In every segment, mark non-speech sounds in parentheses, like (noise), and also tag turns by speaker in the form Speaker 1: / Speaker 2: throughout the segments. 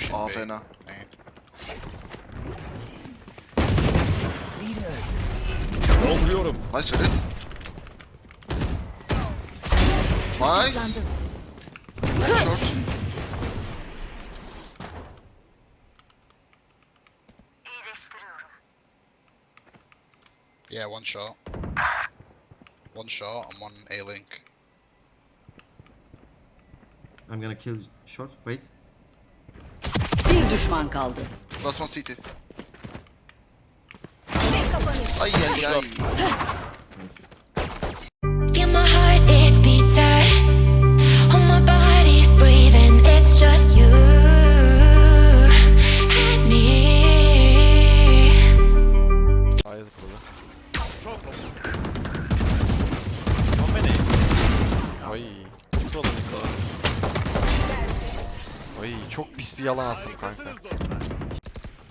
Speaker 1: pushing
Speaker 2: A
Speaker 1: B.
Speaker 2: fena.
Speaker 3: Dolduruyorum.
Speaker 2: Nice Ferit. Nice. Short.
Speaker 1: Yeah, one shot. One shot and one A-link.
Speaker 4: I'm gonna kill short. Wait.
Speaker 5: Bir düşman kaldı.
Speaker 2: Last one CT. Ay ay ay.
Speaker 3: Bir yalan attım kanka.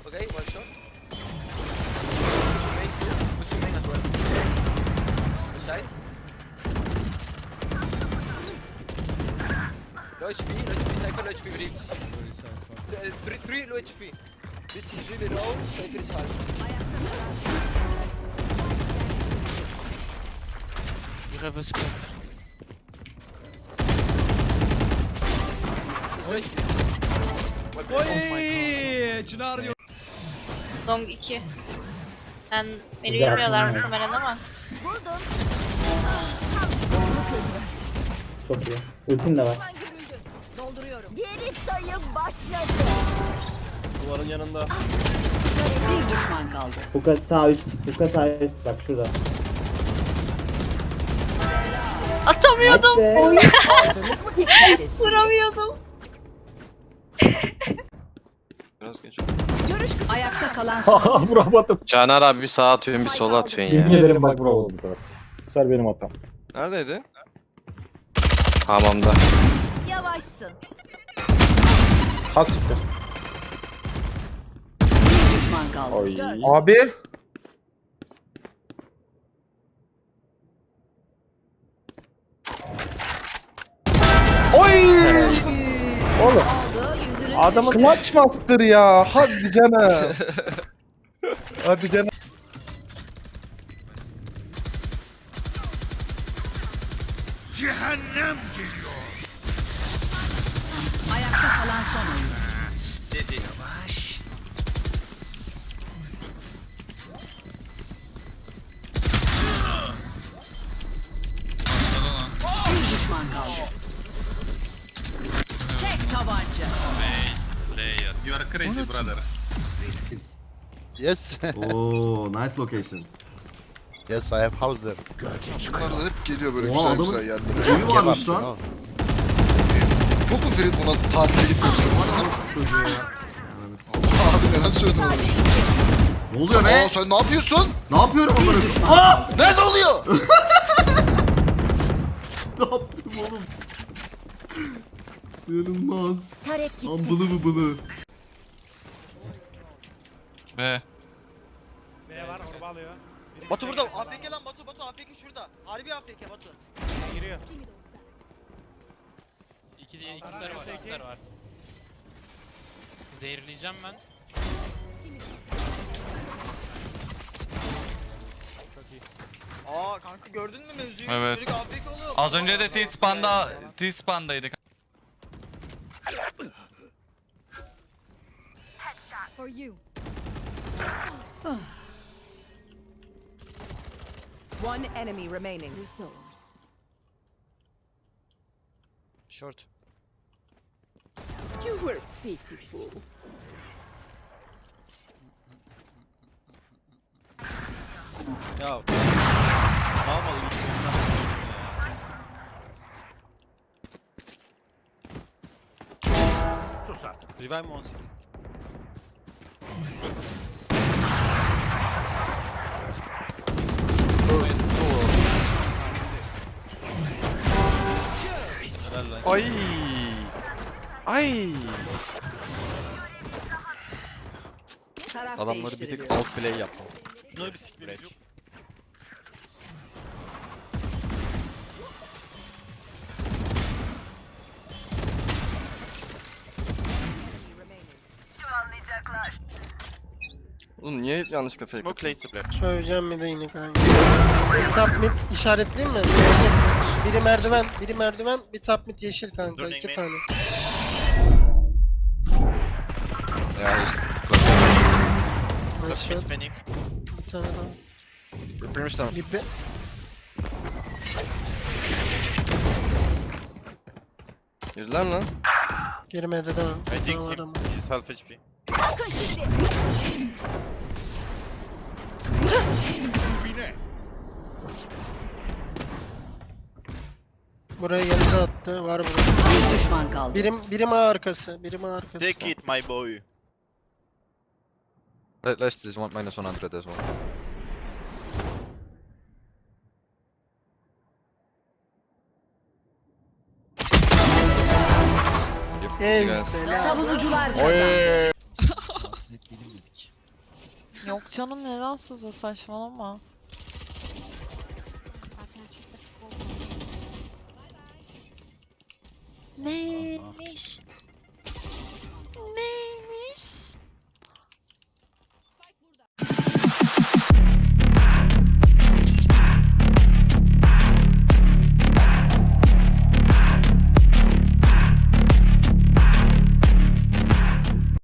Speaker 6: Okay, one shot. Pushing main here. Pushing main as well. This side. Low HP, low HP, Cypher, low HP, Breach. Th- Three, three low HP. Breach is really low, Cypher is hard.
Speaker 7: Have a scope.
Speaker 6: Low HP.
Speaker 8: Long 2. Ben beni görmüyorlar muhtemelen ama.
Speaker 9: Çok iyi. Ultim de var.
Speaker 10: Geri sayım başladı.
Speaker 3: Duvarın yanında.
Speaker 5: Bir düşman kaldı.
Speaker 9: Huka sağ üst. Huka sağ üst. Bak şurada.
Speaker 8: Atamıyordum. (laughs) Vuramıyordum.
Speaker 3: Biraz geç.
Speaker 5: Ayakta kalan (laughs) son.
Speaker 11: Vuramadım.
Speaker 3: Caner abi bir sağa atıyorsun bir sola atıyorsun
Speaker 11: Yemin ederim bak vuramadım bu sefer. Bu sefer benim hatam.
Speaker 3: Neredeydi? Hamamda.
Speaker 10: Yavaşsın.
Speaker 11: Ha siktir.
Speaker 5: Bir düşman kaldı.
Speaker 11: Oy.
Speaker 9: Abi. Oy! Oğlum
Speaker 11: Adamın
Speaker 9: clutch master ya. Hadi canım. (laughs) Hadi canım.
Speaker 5: Ayakta kalan son oyuncu. Bir düşman kaldı. Tabanca.
Speaker 1: Yes.
Speaker 4: Oo, nice location.
Speaker 1: yes, I have house there.
Speaker 2: Bunlar da hep geliyor böyle
Speaker 4: Oha,
Speaker 2: güzel
Speaker 4: adamın-
Speaker 2: güzel yerlere.
Speaker 4: Evi varmış lan.
Speaker 2: Mu Ferit buna tatile gitmemişsin?
Speaker 4: Çocuğu ya.
Speaker 2: Abi neden söyledin şey?
Speaker 4: Ne oluyor be?
Speaker 2: Aa sen ne yapıyorsun?
Speaker 4: Ne yapıyorum onları? Aa!
Speaker 2: Nerede oluyor? (laughs)
Speaker 4: Ne yaptım oğlum? İnanılmaz.
Speaker 10: Tarek gitti.
Speaker 4: Ambılı mı
Speaker 3: B.
Speaker 6: Batu burada. APK lan Batu, Batu APK şurada. Harbi APK Batu.
Speaker 7: İki diye ikizler var, ikizler var. Zehirleyeceğim ben.
Speaker 6: Aa kanka gördün mü mevzuyu?
Speaker 3: Evet.
Speaker 6: Çocuk APK oluyor.
Speaker 3: Az önce de T-Span'da T-Span'daydık.
Speaker 10: For you.
Speaker 5: One enemy remaining.
Speaker 10: Resource.
Speaker 6: Short.
Speaker 10: You were pitiful.
Speaker 3: Ya. Almadı üstünden. Sus artık. Revive mi 18? Ay. Ay.
Speaker 5: Taraf
Speaker 3: Adamları bir tık
Speaker 5: değiştiriliyor.
Speaker 3: outplay yaptım. Şuna bir sikmemiz yok.
Speaker 12: Oğlum niye yanlışlıkla fake
Speaker 13: Smoke late spray.
Speaker 14: Söyleyeceğim bir de yine kanka. Bir top mid işaretleyeyim mi? Yeşil. Biri merdiven, biri merdiven, bir top mid yeşil kanka.
Speaker 13: Döneyim
Speaker 14: iki
Speaker 13: mi?
Speaker 14: tane.
Speaker 1: Ya işte.
Speaker 14: Nice shot.
Speaker 13: Phoenix.
Speaker 14: Bir tane daha.
Speaker 1: Yapıyormuş tamam.
Speaker 14: Lipi.
Speaker 12: Girdiler lan.
Speaker 14: Girmedi daha.
Speaker 13: Think
Speaker 14: Daha var
Speaker 13: him.
Speaker 14: ama.
Speaker 13: He's half HP.
Speaker 14: Buraya yanıcı attı. Var burada.
Speaker 5: Bir düşman kaldı.
Speaker 14: Birim, birim ağ arkası. Birim ağ arkası.
Speaker 13: Take it my boy.
Speaker 1: Last is one minus 100 as well.
Speaker 14: Ez
Speaker 1: guys.
Speaker 14: bela.
Speaker 5: Savunucular kazandı.
Speaker 15: Yok canım ne rahatsızlığı saçmalama.